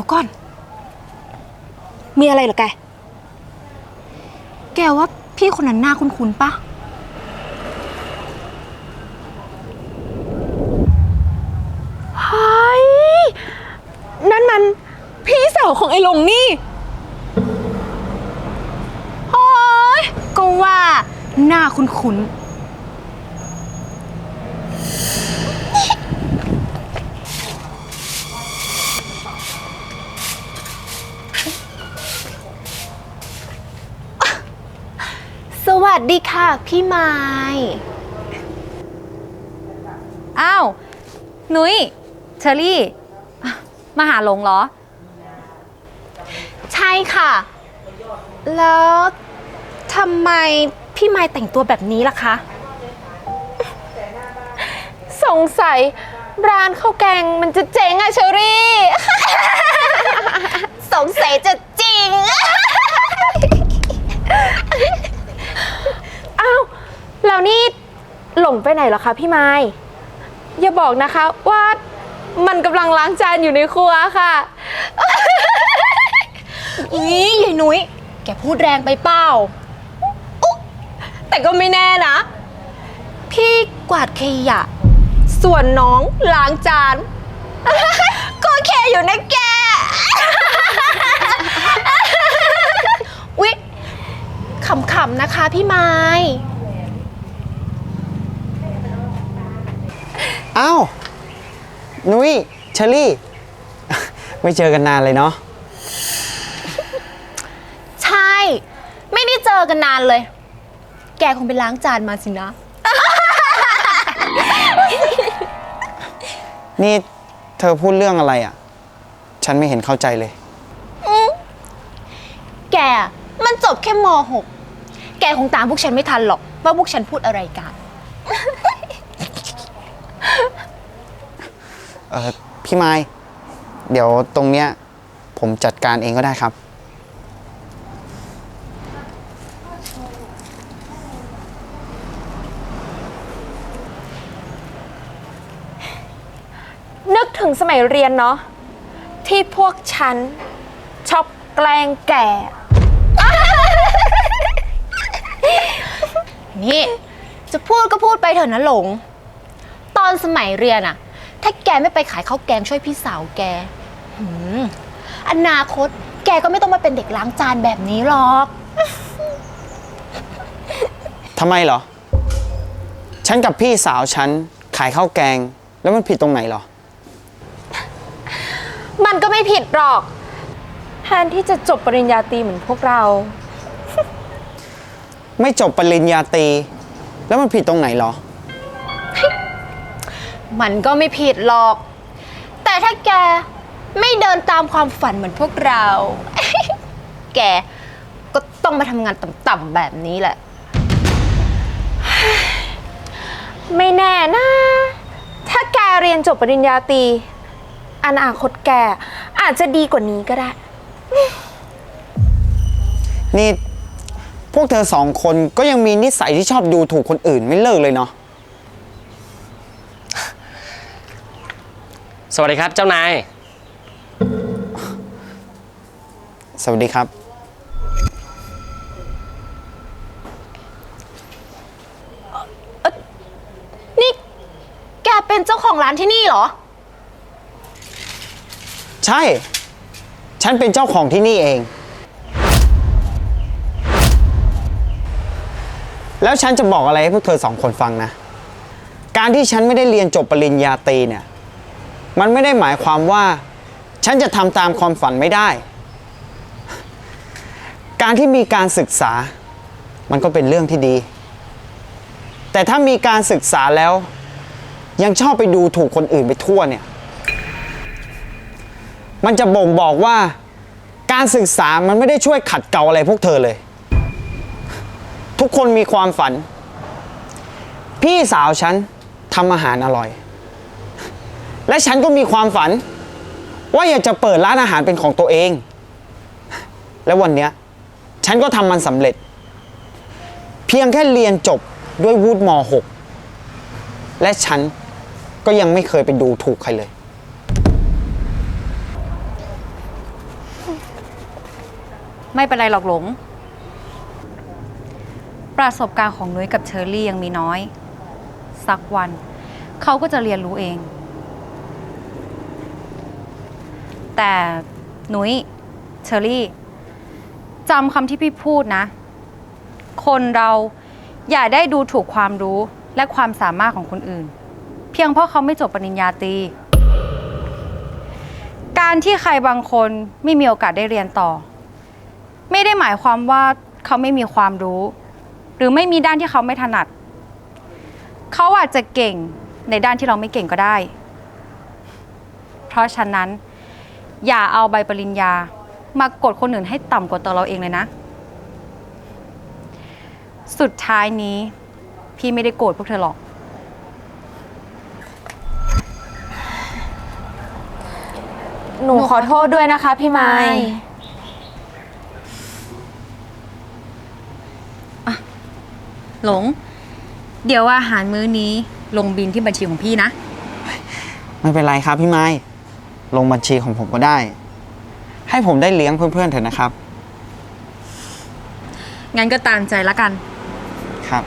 ดี๋ยวก่อน มีอะไรเหรอแก แกว่าพี่คนนั้นหน้าคุ้นๆปะเฮ้ยนั่นมันพี่สาวของไอ้หลงนี่ โอ้ยก็ว่าหน้าคุ้นๆ ส วัสดีค่ะ พี่ไม้อ้าวนุ้ยเชอรี่อะมาหาหลงเหรอ ใช่ค่ะ แล้วทำไมพี่ไม้แต่งตัวแบบนี้ล่ะคะ สงสัยร้านข้าวแกงมันจะเจ๊งอะเชอรี่ สงสัยจะจริง อ้าว แล้วนี่ หลงไปไหนเหรอคะพี่ไม้อย่าบอกนะคะว่ามันกำลังล้างจานอยู่ในครัวค่ะนี่ยายนุ้ยแกพูดแรงไปเปล่าอุ๊แต่ก็ไม่แน่นะ พี่กวาดขยะ ส่วนน้องล้างจาน ก็แค่อยู่นะแกวิขำๆนะคะพี่ไม้ อ้าว นุ้ยเชอรี่ ไม่เจอกันนานเลยเนาะ ใช่ ไม่ได้เจอกันนานเลย แกคงไปล้างจานมาสินะ นี่เธอพูดเรื่องอะไรอะ ฉันไม่เห็นเข้าใจเลย แกอะมันจบแค่ม .6 แกคงตามพวกฉันไม่ทันหรอก ว่าพวกฉันพูดอะไรกัน เออพี่ไม้เดี๋ยวตรงเนี้ยผมจัดการเองก็ได้ครับ นึกถึงสมัยเรียนเนาะที่พวกฉันชอบแกล้งแกนี่ จะพูดก็พูดไปเถอะนะหลง ตอนสมัยเรียนอะ ถ้าแกไม่ไปขายข้าวแกงช่วยพี่สาวแกหืมอนาคต แกก็ไม่ต้องมาเป็นเด็กล้างจานแบบนี้หรอก ทำไมเหรอ ฉันกับพี่สาวฉันขายข้าวแกง แล้วมันผิดตรงไหนเหรอ มันก็ไม่ผิดหรอก แทนที่จะจบปริญญาตรีเหมือนพวกเรา ไม่จบปริญญาตรีแล้วมันผิดตรงไหนเหรอ มันก็ไม่ผิดหรอก แต่ถ้าแกไม่เดินตามความฝันเหมือนพวกเรา แกก็ต้องมาทำงานต่ำๆแบบนี้แหละ ไม่แน่นะ ถ้าแกเรียนจบปริญญาตรีอนาคตแกอาจจะดีกว่านี้ก็ได้ นี่ พวกเธอสองคนก็ยังมีนิสัยที่ชอบดูถูกคนอื่นไม่เลิกเลยเนาะ สวัสดีครับเจ้านาย สวัสดีครับ นี่ แกเป็นเจ้าของร้านที่นี่เหรอ ใช่ ฉันเป็นเจ้าของที่นี่เอง แล้วฉันจะบอกอะไรให้พวกเธอสองคนฟังนะ การที่ฉันไม่ได้เรียนจบปริญญาตรีเนี่ย มันไม่ได้หมายความว่า ฉันจะทำตามความฝันไม่ได้ การที่มีการศึกษา มันก็เป็นเรื่องที่ดี แต่ถ้ามีการศึกษาแล้ว ยังชอบไปดูถูกคนอื่นไปทั่วเนี่ย มันจะบ่งบอกว่า การศึกษามันไม่ได้ช่วยขัดเกลาอะไรพวกเธอเลย ทุกคนมีความฝัน พี่สาวฉันทำอาหารอร่อย และฉันก็มีความฝัน ว่าอยากจะเปิดร้านอาหารเป็นของตัวเอง และวันเนี้ยฉันก็ทำมันสำเร็จ เพียงแค่เรียนจบด้วยวุฒิม .6 และฉันก็ยังไม่เคยไปดูถูกใครเลย ไม่เป็นไรหรอกหลง ประสบการณ์ของนุ้ยกับเชอรี่ยังมีน้อย สักวัน เขาก็จะเรียนรู้เอง แต่หนุยเชอรี่จำคำที่พี่พูดนะ คนเราอย่าได้ดูถูกความรู้และความสามารถของคนอื่น เพียงเพราะเขาไม่จบปริญญาตรีการที่ใครบางคนไม่มีโอกาสได้เรียนต่อ ไม่ได้หมายความว่าเขาไม่มีความรู้ หรือไม่มีด้านที่เขาไม่ถนัด เขาอาจจะเก่งในด้านที่เราไม่เก่งก็ได้ เพราะฉะนั้น อย่าเอาใบปริญญา มากดคนอื่นให้ต่ำกว่าตัวเราเองเลยนะ สุดท้ายนี้ พี่ไม่ได้โกรธพวกเธอหรอก หนูขอโทษด้วยนะคะพี่ไม้หลง เดี๋ยวอาหารมื้อนี้ลงบินที่บัญชีของพี่นะ ไม่เป็นไรครับพี่ไม้ ลงบัญชีของผมก็ได้ ให้ผมได้เลี้ยงเพื่อนๆเถอะนะครับ งั้นก็ตามใจละกัน ครับ